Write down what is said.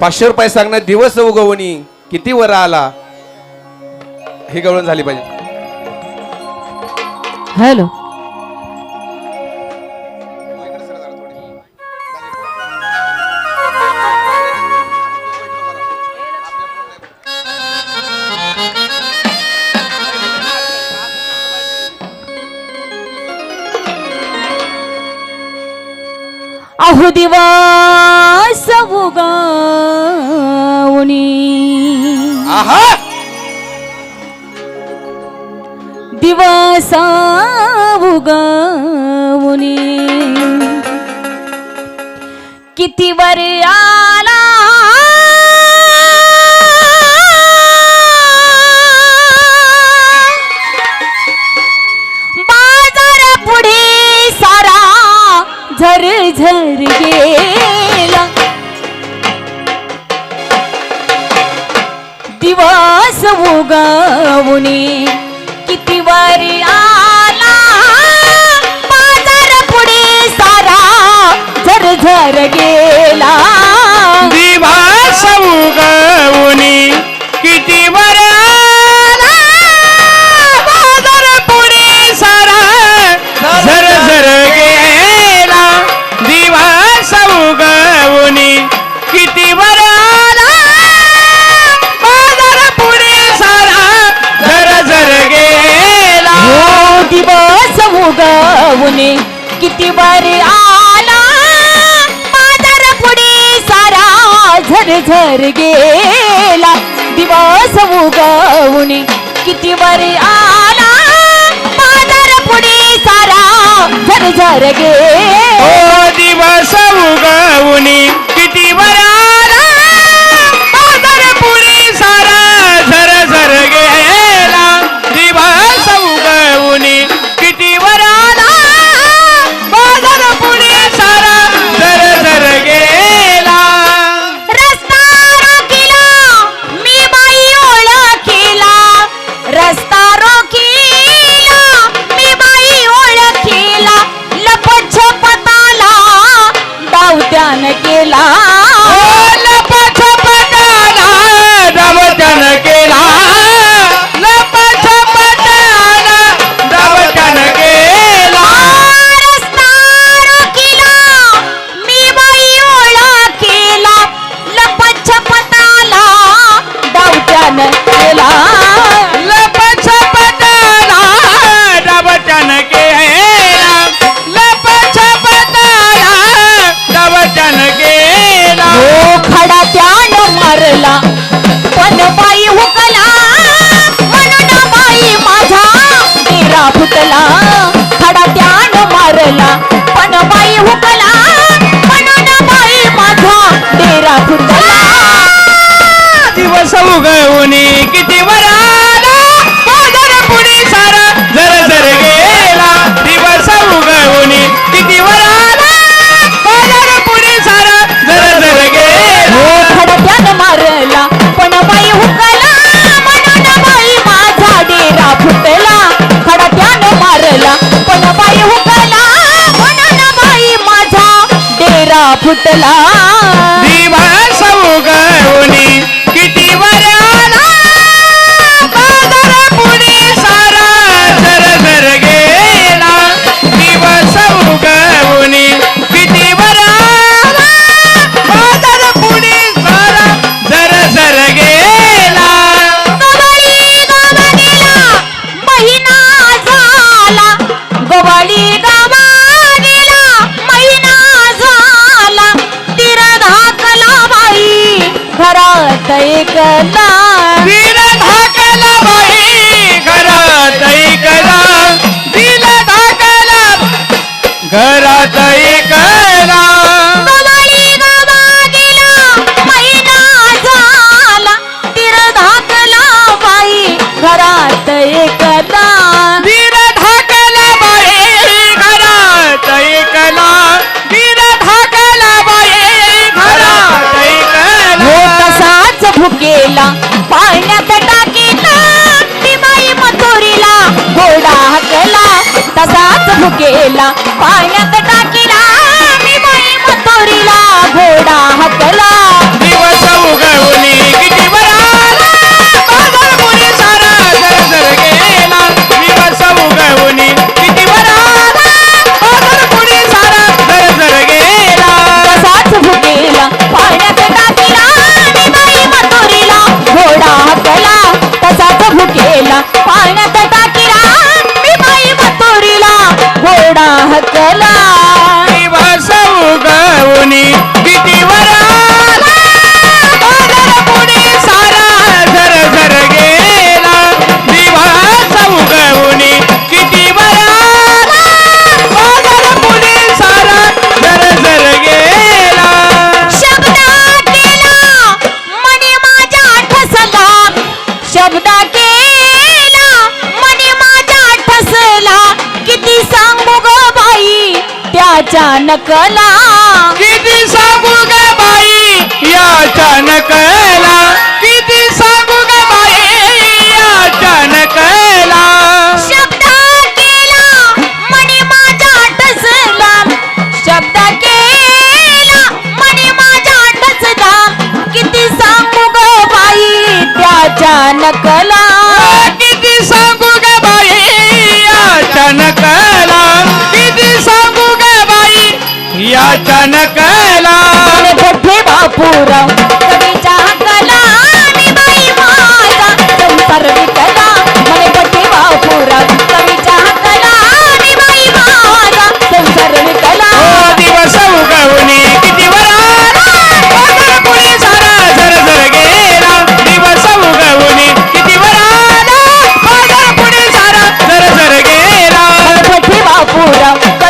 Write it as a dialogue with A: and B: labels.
A: पाचशे रुपये सांगणं दिवस उगवणी. किती वर आला? हे गवळण झाली पाहिजे.
B: हॅलो. अहो दिवास उगावणी दिवसा उगा झर गेला दिवस उगावणे किती भिंतीवर आला. मादर पुढे सारा झर झर गेला.
C: दिवस उगवून किती वर आला. मादर पुढे सारा झर झर गेला.
B: escuela. పుట్టలా. sair cantar. Viva! Mujéla, vaya
C: que.
B: नकला
C: किती सांगू ग बाई? याच्या नकला नकला
B: अरे मोठे बापूराव. कवीच्या हक्काला आणि बाई माझा संसार विकला म्हणे मोठे बापूराव. कवीच्या हक्काला आणि बाई माझा संसार विकला
C: ओ दिवस उगवणे किती वराला बाजार पुढे सारा झर झर गेला. दिवस उगवणे किती वराला बाजार पुढे सारा झर झर गेला.
B: मोठे बापूराव.